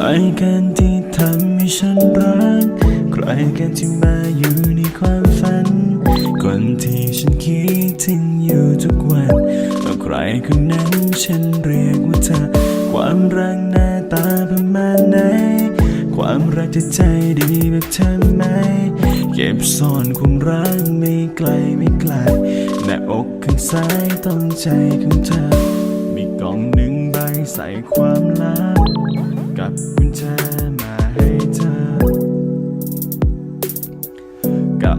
รกันที่ทำให้ฉันรัก ใครกันที่มาอยู่ในความฝัน คนที่ฉันคิดถึงอยู่ทุกวันว่าใครคนนั้นฉันเรียกว่าเธอ ความรักหน้าตาประมาณไหน ความรักจะใจดีแบบเธอไหม เก็บซ่อนความรักไม่ไกลไม่ไกลหน้าอกข้างซ้ายต้องใจของเธอ มีกล่องหนึ่งใบใส่ความลับกับ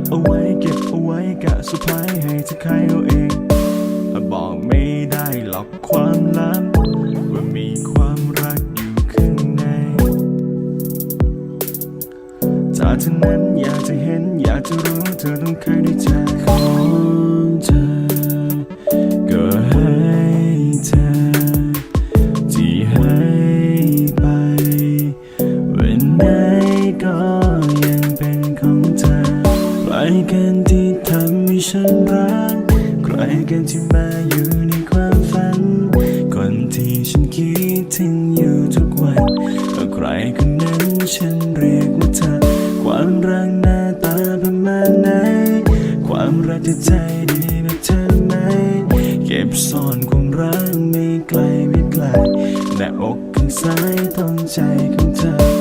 เอาไว้เก็บเอาไว้กะสุดท้ายให้เธอใครเอาเองบอกไม่ได้หรอกความลับว่ามีความรักอยู่ข้างในถ้าเธอนั้นอยากจะเห็นอยากจะรู้เธอต้องเคยได้เจอของเธอ ก็ให้เธอที่ให้ไปวันไหนก็ กันที่ทำให้ฉันรัก ใครกันที่มาอยู่ในความฝัน คนที่ฉันคิดถึงอยู่ทุกวันว่าใครคนนั้นฉันเรียกว่าเธอ ความรักหน้าตาประมาณไหน ความรักจะใจดีแบบเธอไหม เก็บซ่อนความรักไม่ไกลไม่ไกลหน้าอกข้างซ้ายต้องใจของเธอ